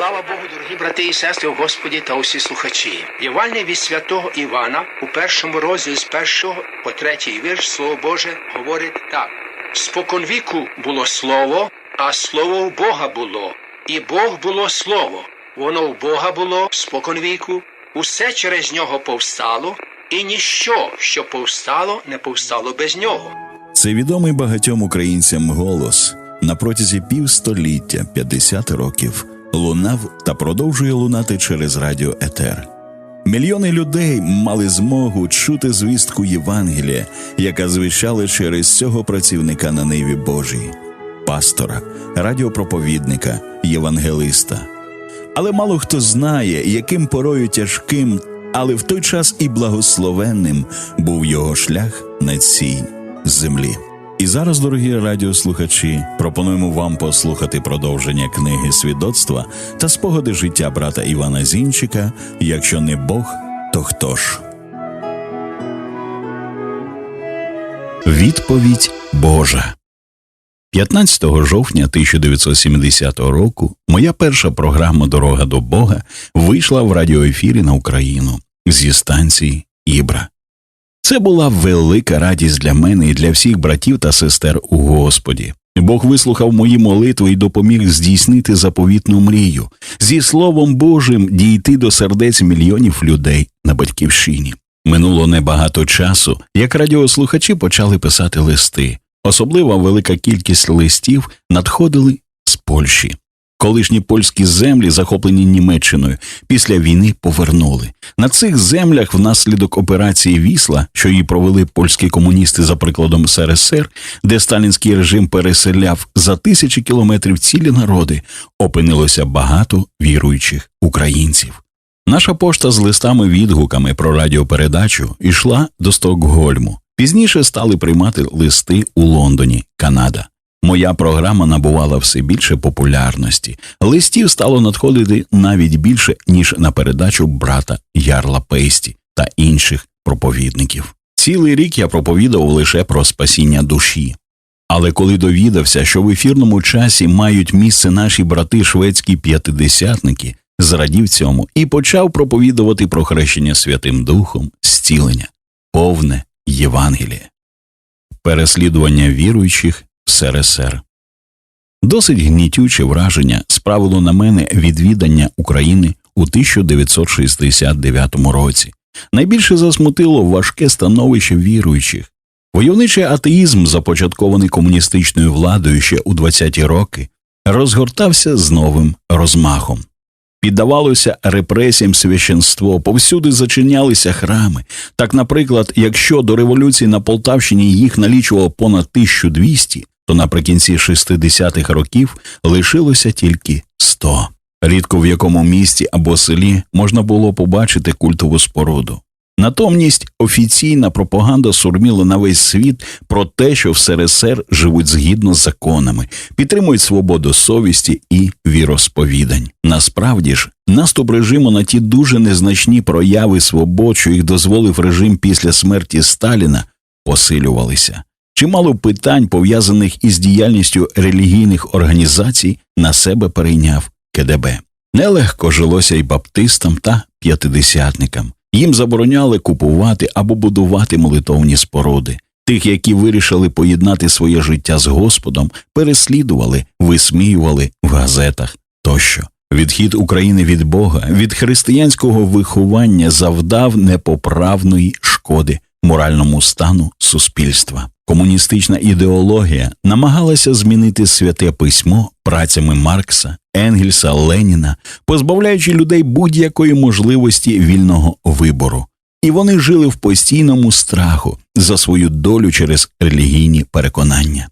Слава Богу, дорогі брати і сестри в Господі та усі слухачі. Євангеліє від святого Івана у першому розділі з першого по третій вірш Слово Боже говорить так: споконвіку було слово, а слово у Бога було, і Бог було слово. Воно у Бога було споконвіку, усе через нього повстало, і ніщо, що повстало, не повстало без нього. Це відомий багатьом українцям голос на протязі півстоліття 50 років лунав та продовжує лунати через радіо Етер. Мільйони людей мали змогу чути звістку Євангелія, яка звіщала через цього працівника на ниві Божій, пастора, радіопроповідника, євангелиста. Але мало хто знає, яким порою тяжким, але в той час і благословенним був його шлях на цій землі. І зараз, дорогі радіослухачі, пропонуємо вам послухати продовження книги свідоцтва та спогади життя брата Івана Зінчика. Якщо не Бог, то хто ж? Відповідь Божа. 15 жовтня 1970 року моя перша програма Дорога до Бога вийшла в радіоефірі на Україну зі станції Ібра. Це була велика радість для мене і для всіх братів та сестер у Господі. Бог вислухав мої молитви і допоміг здійснити заповітну мрію зі Словом Божим дійти до сердець мільйонів людей на батьківщині. Минуло небагато часу, як радіослухачі почали писати листи. Особливо велика кількість листів надходили з Польщі. Колишні польські землі, захоплені Німеччиною, після війни повернули. На цих землях, внаслідок операції Вісла, що її провели польські комуністи за прикладом СРСР, де сталінський режим переселяв за тисячі кілометрів цілі народи, опинилося багато віруючих українців. Наша пошта з листами відгуками про радіопередачу йшла до Стокгольму. Пізніше стали приймати листи у Лондоні, Канада. Моя програма набувала все більше популярності. Листів стало надходити навіть більше, ніж на передачу брата Ярла Пейсті та інших проповідників. Цілий рік я проповідав лише про спасіння душі. Але коли довідався, що в ефірному часі мають місце наші брати шведські п'ятидесятники, зрадів цьому і почав проповідувати про хрещення Святим Духом, зцілення, повне Євангеліє, переслідування віруючих СРСР. Досить гнітюче враження справило на мене відвідання України у 1969 році. Найбільше засмутило важке становище віруючих. Войовничий атеїзм, започаткований комуністичною владою ще у 20-ті роки, розгортався з новим розмахом. Піддавалося репресіям священство, повсюди зачинялися храми. Так, наприклад, якщо до революції на Полтавщині їх налічувало понад 1200, то наприкінці 60-х років лишилося тільки 100. Рідко в якому місті або селі можна було побачити культову споруду. Натомність офіційна пропаганда сурміла на весь світ про те, що в СРСР живуть згідно з законами, підтримують свободу совісті і віросповідань. Насправді ж, наступ режиму на ті дуже незначні прояви свобод, що їх дозволив режим після смерті Сталіна, посилювалися. Чимало питань, пов'язаних із діяльністю релігійних організацій, на себе перейняв КДБ. Нелегко жилося й баптистам та п'ятидесятникам. Їм забороняли купувати або будувати молитовні споруди. Тих, які вирішили поєднати своє життя з Господом, переслідували, висміювали в газетах тощо. Відхід України від Бога, від християнського виховання завдав непоправної шкоди моральному стану суспільства. Комуністична ідеологія намагалася змінити святе письмо працями Маркса, Енгельса, Леніна, позбавляючи людей будь-якої можливості вільного вибору, і вони жили в постійному страху за свою долю через релігійні переконання.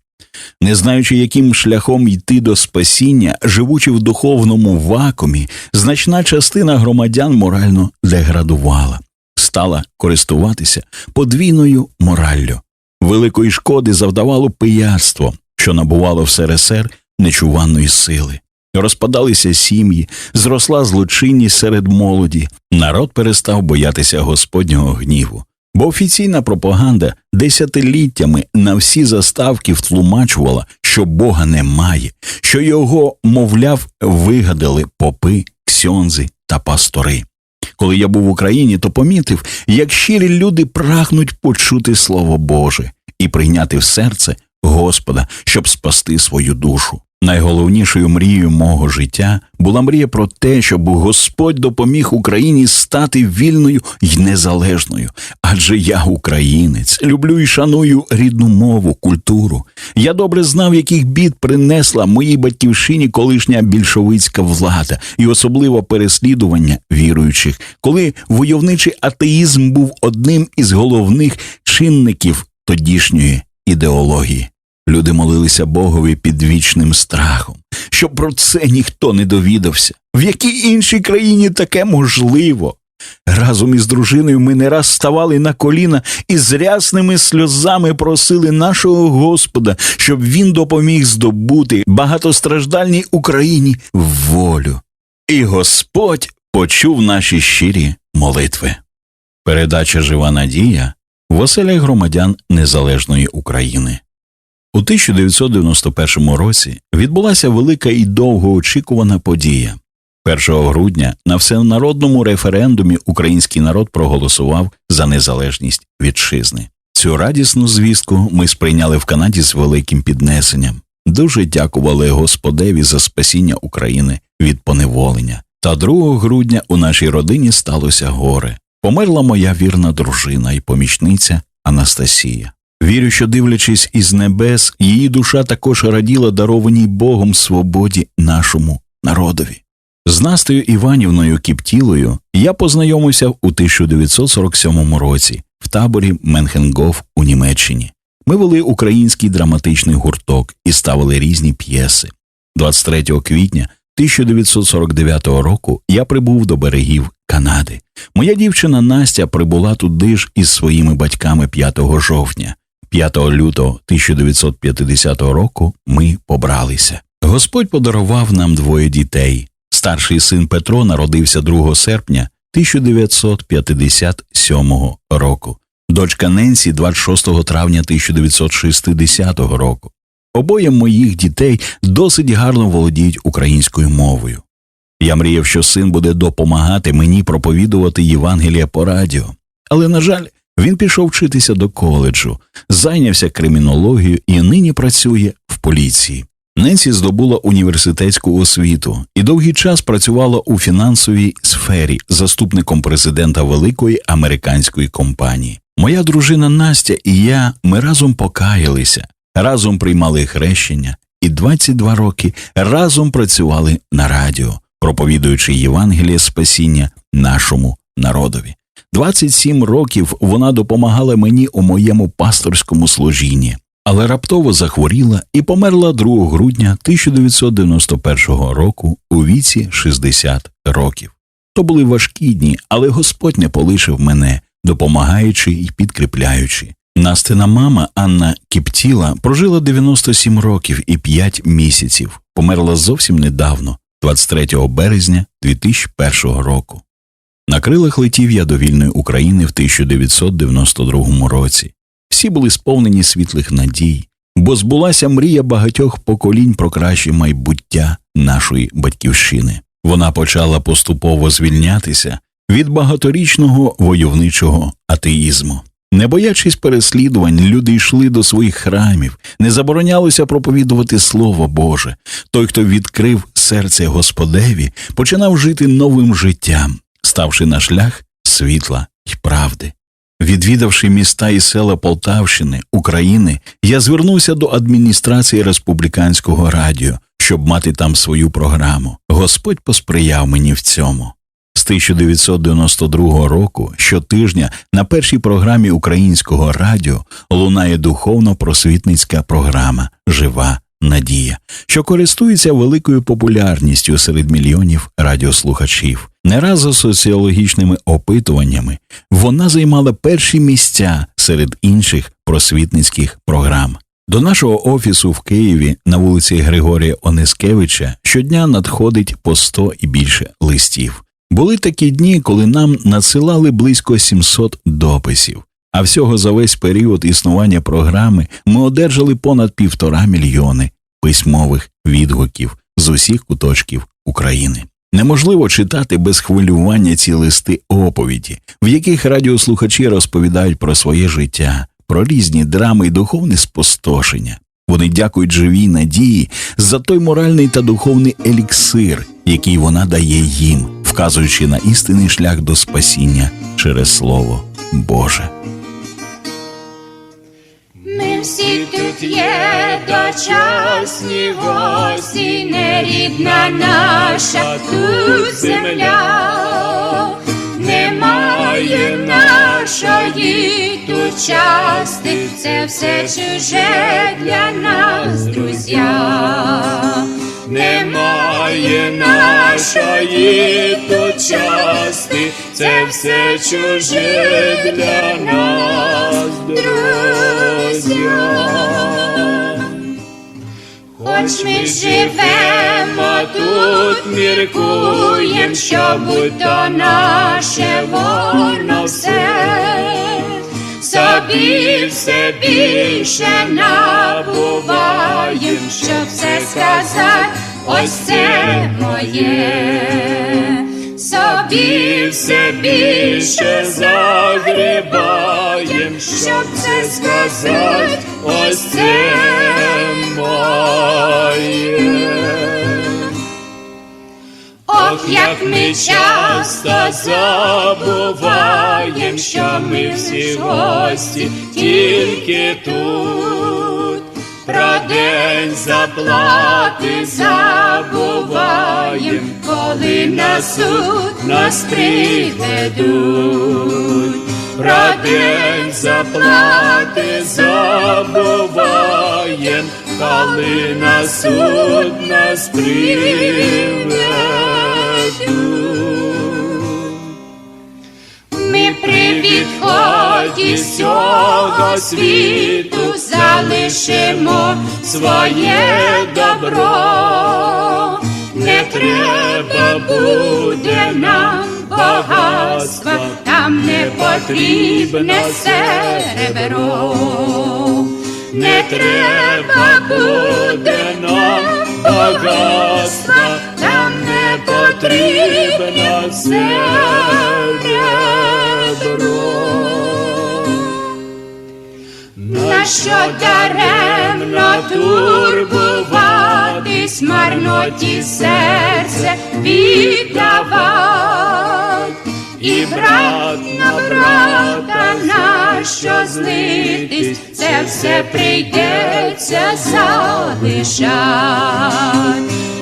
Не знаючи, яким шляхом йти до спасіння, живучи в духовному вакуумі, значна частина громадян морально деградувала, стала користуватися подвійною мораллю. Великої шкоди завдавало пияцтво, що набувало в СРСР нечуваної сили. Розпадалися сім'ї, зросла злочинність серед молоді, народ перестав боятися Господнього гніву, бо офіційна пропаганда десятиліттями на всі заставки втлумачувала, що Бога немає, що його, мовляв, вигадали попи, ксьонзи та пастори. Коли я був в Україні, то помітив, як щирі люди прагнуть почути Слово Боже і прийняти в серце Господа, щоб спасти свою душу. Найголовнішою мрією мого життя була мрія про те, щоб Господь допоміг Україні стати вільною й незалежною. Адже я українець, люблю і шаную рідну мову, культуру. Я добре знав, яких бід принесла моїй батьківщині колишня більшовицька влада, і особливо переслідування віруючих, коли войовничий атеїзм був одним із головних чинників тодішньої ідеології. Люди молилися Богові під вічним страхом, щоб про це ніхто не довідався. В якій іншій країні таке можливо? Разом із дружиною ми не раз ставали на коліна і з рясними сльозами просили нашого Господа, щоб він допоміг здобути багатостраждальній Україні волю. І Господь почув наші щирі молитви. Передача Жива Надія в оселях громадян Незалежної України. У 1991 році відбулася велика і довгоочікувана подія. 1 грудня на всенародному референдумі український народ проголосував за незалежність вітчизни. Цю радісну звістку ми сприйняли в Канаді з великим піднесенням. Дуже дякували Господеві за спасіння України від поневолення. Та 2 грудня у нашій родині сталося горе. Померла моя вірна дружина і помічниця Анастасія. Вірю, що дивлячись із небес, її душа також раділа дарованій Богом свободі нашому народові. З Настею Іванівною Кіптілою я познайомився у 1947 році в таборі Менхенгоф у Німеччині. Ми вели український драматичний гурток і ставили різні п'єси. 23 квітня 1949 року я прибув до берегів Канади. Моя дівчина Настя прибула туди ж із своїми батьками 5 жовтня. 5 лютого 1950 року ми побралися. Господь подарував нам двоє дітей. Старший син Петро народився 2 серпня 1957 року, дочка Ненсі 26 травня 1960 року. Обоє моїх дітей досить гарно володіють українською мовою. Я мріяв, що син буде допомагати мені проповідувати Євангелія по радіо, але, на жаль, він пішов вчитися до коледжу, зайнявся кримінологією і нині працює в поліції. Ненсі здобула університетську освіту і довгий час працювала у фінансовій сфері заступником президента великої американської компанії. Моя дружина Настя і я ми разом покаялися, разом приймали хрещення і 22 роки разом працювали на радіо, проповідуючи Євангеліє спасіння нашому народові. 27 років вона допомагала мені у моєму пасторському служінні, але раптово захворіла і померла 2 грудня 1991 року у віці 60 років. То були важкі дні, але Господь не полишив мене, допомагаючи і підкріпляючи. Настина мама Анна Кіптіла прожила 97 років і 5 місяців, померла зовсім недавно, 23 березня 2001 року. На крилах летів я до вільної України в 1992 році. Всі були сповнені світлих надій, бо збулася мрія багатьох поколінь про краще майбуття нашої батьківщини. Вона почала поступово звільнятися від багаторічного войовничого атеїзму. Не боячись переслідувань, люди йшли до своїх храмів, не заборонялося проповідувати Слово Боже. Той, хто відкрив серце Господеві, починав жити новим життям, ставши на шлях світла й правди. Відвідавши міста і села Полтавщини, України, я звернувся до адміністрації республіканського радіо, щоб мати там свою програму. Господь посприяв мені в цьому. З 1992 року щотижня на першій програмі українського радіо лунає духовно-просвітницька програма Жива Надія, що користується великою популярністю серед мільйонів радіослухачів. Не раз за соціологічними опитуваннями вона займала перші місця серед інших просвітницьких програм. До нашого офісу в Києві на вулиці Григорія Онискевича щодня надходить по 100 і більше листів. Були такі дні, коли нам надсилали близько 700 дописів. А всього за весь період існування програми ми одержали понад півтора мільйони письмових відгуків з усіх куточків України. Неможливо читати без хвилювання ці листи оповіді, в яких радіослухачі розповідають про своє життя, про різні драми і духовне спустошення. Вони дякують живій надії за той моральний та духовний еліксир, який вона дає їм, вказуючи на істинний шлях до спасіння через Слово Боже. Ми всі тут є дочасні гості, нерідна наша тут земля, немає нашої тут части, це все чуже для нас, друзя. Нашої тут части, це все чуже для нас, друзя. Хоч ми живемо тут, міркуєм, що будь то наше воно все, собі все більше набуваєм, щоб все сказати, ось це моє, собі все більше загрібаєм, щоб це сказати, ось це моє. Ох, як ми часто забуваєм, що ми всі гості тільки тут. Про день заплати забуваєм, коли на суд нас приведуть. Про день заплати забуваєм, коли на суд нас приведуть. З цього світу залишимо своє добро. Не треба буде нам багатства, там не потрібне серебро. Не треба буде нам багатства, там не потрібне серебро. Нащо даремно турбуватись, марноті серце віддавать, і брат на брата нащо злитись, це все прийдеться залишать,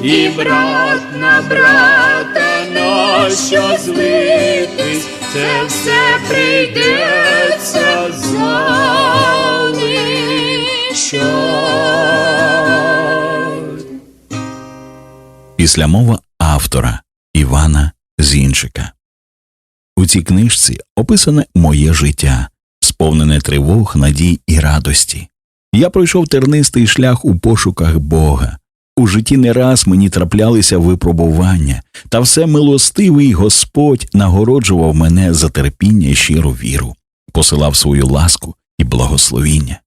і брат на брата нащо злитись, це все прийдеться залишать. Післямова автора Івана Зінчика. У цій книжці описане моє життя, сповнене тривог, надій і радості. Я пройшов тернистий шлях у пошуках Бога. У житті не раз мені траплялися випробування, та все милостивий Господь нагороджував мене за терпіння і щиру віру, посилав свою ласку і благословіння.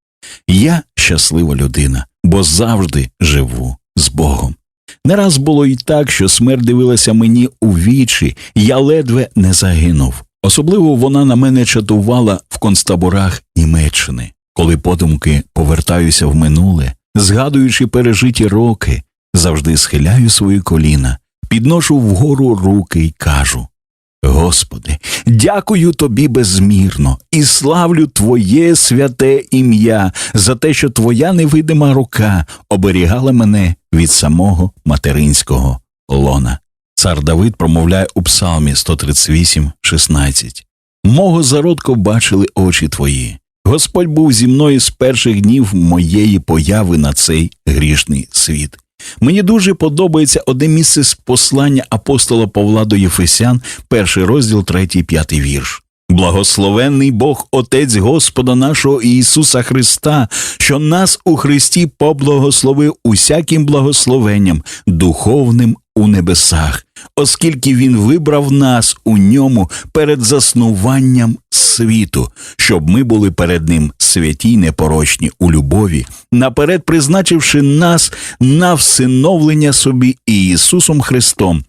Я щаслива людина, бо завжди живу з Богом. Не раз було й так, що смерть дивилася мені у вічі, я ледве не загинув. Особливо вона на мене чатувала в концтаборах Німеччини, коли подумки повертаюся в минуле, згадуючи пережиті роки, завжди схиляю свої коліна, підношу вгору руки й кажу Господи, дякую тобі безмірно і славлю Твоє святе ім'я за те, що Твоя невидима рука оберігала мене від самого материнського лона. Цар Давид промовляє у Псалмі 138, 16. Мого зародко бачили очі твої. Господь був зі мною з перших днів моєї появи на цей грішний світ. Мені дуже подобається одне місце з послання апостола Павла до Єфесян, перший розділ, третій, п'ятий вірш. Благословенний Бог, Отець Господа нашого Ісуса Христа, що нас у Христі поблагословив усяким благословенням, духовним у небесах, оскільки Він вибрав нас у ньому перед заснуванням світу, щоб ми були перед Ним святі й непорочні у любові, наперед призначивши нас на всиновлення собі і Ісусом Христом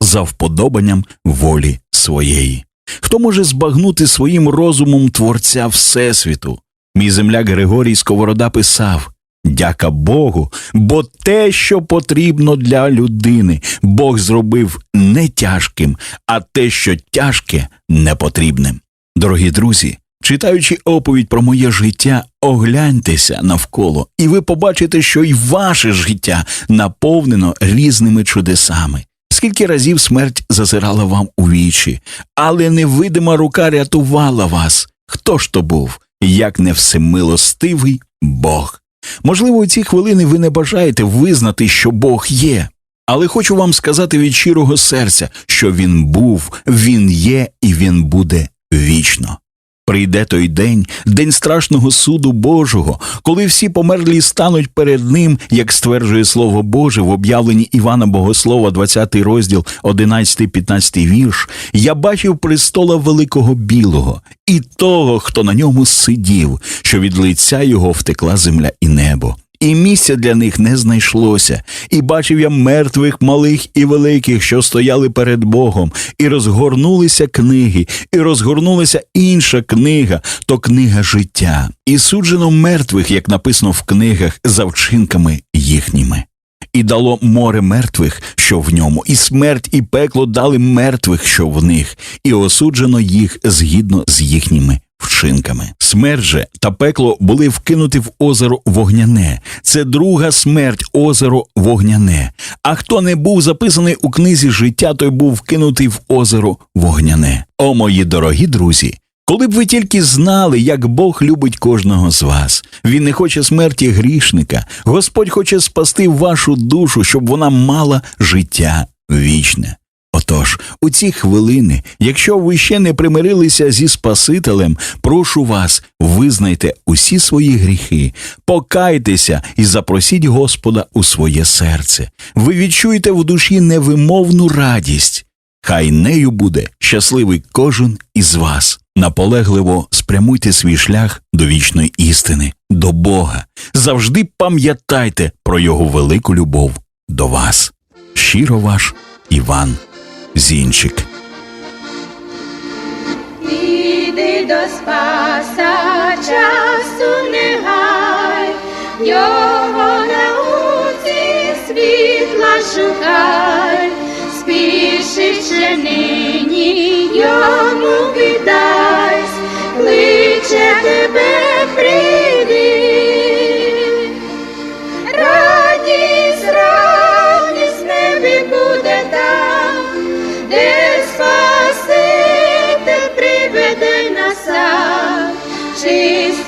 за вподобанням волі своєї. Хто може збагнути своїм розумом Творця Всесвіту? Мій земляк Григорій Сковорода писав Дяка Богу, бо те, що потрібно для людини, Бог зробив не тяжким, а те, що тяжке, непотрібним. Дорогі друзі, читаючи оповідь про моє життя, огляньтеся навколо, і ви побачите, що й ваше життя наповнено різними чудесами. Скільки разів смерть зазирала вам у вічі, але невидима рука рятувала вас. Хто ж то був, як не всемилостивий Бог? Можливо, у ці хвилини ви не бажаєте визнати, що Бог є, але хочу вам сказати від щирого серця, що Він був, Він є і Він буде вічно. Прийде той день, день страшного суду Божого, коли всі померлі стануть перед ним, як стверджує Слово Боже в об'явленні Івана Богослова, 20 розділ, 11-15 вірш. Я бачив престола великого білого і того, хто на ньому сидів, що від лиця його втекла земля і небо. І місця для них не знайшлося, і бачив я мертвих малих і великих, що стояли перед Богом, і розгорнулися книги, і розгорнулася інша книга, то книга життя, і суджено мертвих, як написано в книгах, за вчинками їхніми. І дало море мертвих, що в ньому, і смерть, і пекло дали мертвих, що в них, і осуджено їх згідно з їхніми вчинками. Смерть же та пекло були вкинуті в озеро вогняне. Це друга смерть, озеро вогняне. А хто не був записаний у книзі життя, той був вкинутий в озеро вогняне. О, мої дорогі друзі! Коли б ви тільки знали, як Бог любить кожного з вас, Він не хоче смерті грішника. Господь хоче спасти вашу душу, щоб вона мала життя вічне. Отож, у ці хвилини, якщо ви ще не примирилися зі Спасителем, прошу вас, визнайте усі свої гріхи, покайтеся і запросіть Господа у своє серце. Ви відчуєте в душі невимовну радість. Хай нею буде щасливий кожен із вас. Наполегливо спрямуйте свій шлях до вічної істини, до Бога. Завжди пам'ятайте про Його велику любов до вас. Щиро ваш Іван Зінчик. Іди до Спаса, часу не гай, його науці світла шукай,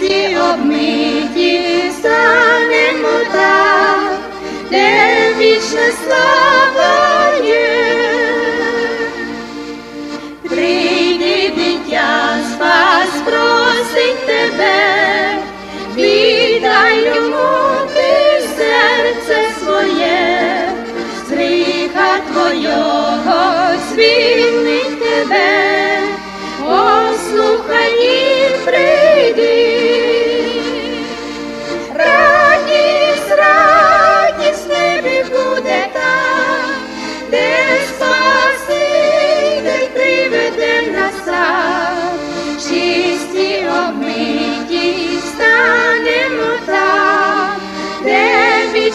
чисті обмиті станемо там, де вічна слава є. Прийди, дитя, спас просить тебе,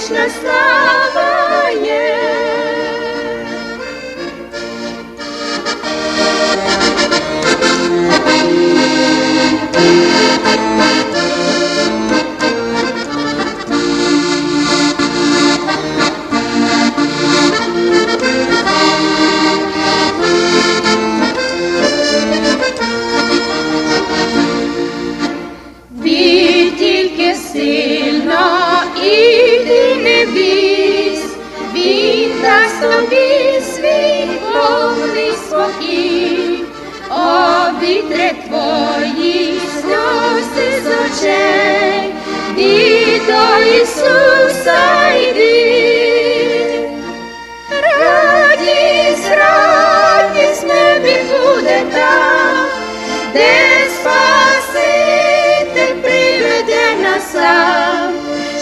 вічна слава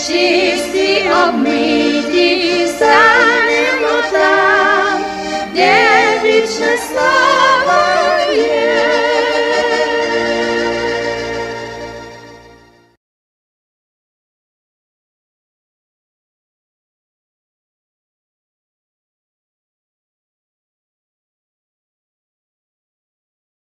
Чисті обмиті станемо там, де вічна слава.